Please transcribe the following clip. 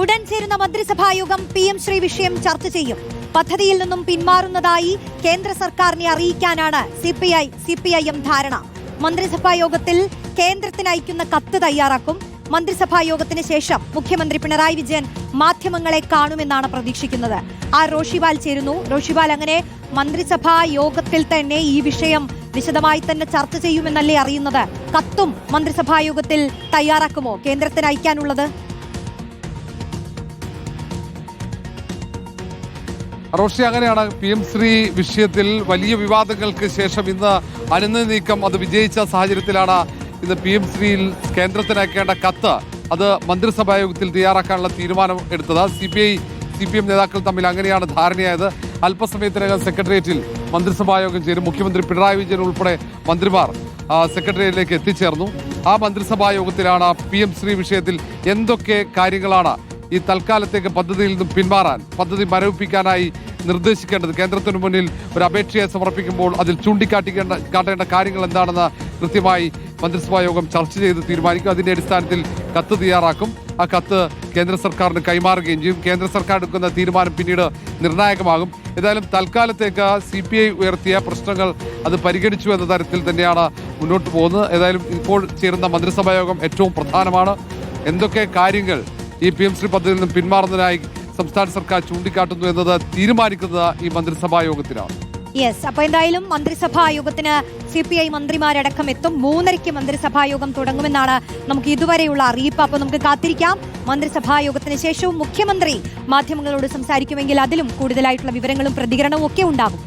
ഉടൻ ചേരുന്ന മന്ത്രിസഭാ യോഗം പി എം ശ്രീ വിഷയം ചർച്ച ചെയ്യും. പദ്ധതിയിൽ നിന്നും പിന്മാറുന്നതായി കേന്ദ്ര സർക്കാരിനെ അറിയിക്കാനാണ് C P I C P I M ധാരണ. മന്ത്രിസഭാ യോഗത്തിൽ കേന്ദ്രത്തിന് അയക്കുന്ന കത്ത് തയ്യാറാക്കും. മന്ത്രിസഭാ യോഗത്തിന് ശേഷം മുഖ്യമന്ത്രി പിണറായി വിജയൻ മാധ്യമങ്ങളെ കാണുമെന്നാണ് പ്രതീക്ഷിക്കുന്നത്. ആ റോഷിവാൽ ചേരുന്നു. റോഷിവാൽ അങ്ങനെ മന്ത്രിസഭാ യോഗത്തിൽ തന്നെ ഈ വിഷയം വിശദമായി തന്നെ ചർച്ച ചെയ്യുമെന്നല്ലേ അറിയുന്നത്? കത്തും മന്ത്രിസഭാ യോഗത്തിൽ തയ്യാറാക്കുമോ? കേന്ദ്രത്തിന് അയക്കാനുള്ളത്? റോഷി അങ്ങനെയാണ് പി എം ശ്രീ വിഷയത്തിൽ വലിയ വിവാദങ്ങൾക്ക് ശേഷം ഇന്ന് അനുനയ നീക്കം. അത് വിജയിച്ച സാഹചര്യത്തിലാണ് ഇന്ന് പി എം ശ്രീയിൽ കേന്ദ്രത്തിനയക്കേണ്ട കത്ത്. അത് മന്ത്രിസഭാ യോഗത്തിൽ തയ്യാറാക്കാനുള്ള തീരുമാനം എടുത്തത്. C P I C P M നേതാക്കൾ തമ്മിൽ അങ്ങനെയാണ് ധാരണയായത്. അല്പസമയത്തിനകം സെക്രട്ടേറിയറ്റിൽ മന്ത്രിസഭാ യോഗം ചേരും. മുഖ്യമന്ത്രി പിണറായി വിജയൻ ഉൾപ്പെടെ മന്ത്രിമാർ സെക്രട്ടേറിയറ്റിലേക്ക് എത്തിച്ചേർന്നു. ആ മന്ത്രിസഭാ യോഗത്തിലാണ് പി എം ശ്രീ വിഷയത്തിൽ എന്തൊക്കെ കാര്യങ്ങളാണ് ഈ തൽക്കാലത്തേക്ക് പദ്ധതിയിൽ നിന്നും പിന്മാറാൻ പദ്ധതി മരവിപ്പിക്കാനായി നിർദ്ദേശിക്കേണ്ടത് കേന്ദ്രത്തിന് മുന്നിൽ ഒരു അപേക്ഷയെ സമർപ്പിക്കുമ്പോൾ അതിൽ ചൂണ്ടിക്കാട്ടിക്കേണ്ട കാട്ടേണ്ട കാര്യങ്ങൾ എന്താണെന്ന് കൃത്യമായി മന്ത്രിസഭാ യോഗം ചർച്ച ചെയ്ത് തീരുമാനിക്കും. അതിന്റെ അടിസ്ഥാനത്തിൽ കത്ത് തയ്യാറാക്കും. ആ കത്ത് കേന്ദ്ര സർക്കാരിന് കൈമാറുകയും ചെയ്യും. കേന്ദ്ര സർക്കാർ എടുക്കുന്ന തീരുമാനം പിന്നീട് നിർണായകമാകും. ഏതായാലും തൽക്കാലത്തേക്ക് സി പി ഐ ഉയർത്തിയ പ്രശ്നങ്ങൾ അത് പരിഗണിച്ചു എന്ന തരത്തിൽ തന്നെയാണ് മുന്നോട്ട് പോകുന്നത്. ഏതായാലും ഇപ്പോൾ ചേരുന്ന മന്ത്രിസഭാ യോഗം ഏറ്റവും പ്രധാനമാണ്. എന്തൊക്കെ കാര്യങ്ങൾ ഈ പി എം ശ്രീ പദ്ധതിയിൽ നിന്നും പിന്മാറുന്നതിനായി സംസ്ഥാന സർക്കാർ ചൂണ്ടിക്കാട്ടുന്നു എന്നത് തീരുമാനിക്കുന്നത് ഈ മന്ത്രിസഭാ യോഗത്തിലാണ് യെസ് അപ്പൊ എന്തായാലും മന്ത്രിസഭാ യോഗത്തിന് സി പി ഐ മന്ത്രിമാരടക്കം എത്തും. മൂന്നരയ്ക്ക് മന്ത്രിസഭാ യോഗം തുടങ്ങുമെന്നാണ് നമുക്ക് ഇതുവരെയുള്ള അറിയിപ്പ്. അപ്പൊ നമുക്ക് കാത്തിരിക്കാം. മന്ത്രിസഭാ യോഗത്തിന് ശേഷവും മുഖ്യമന്ത്രി മാധ്യമങ്ങളോട് സംസാരിക്കുമെങ്കിൽ അതിലും കൂടുതലായിട്ടുള്ള വിവരങ്ങളും പ്രതികരണവും ഒക്കെ ഉണ്ടാകും.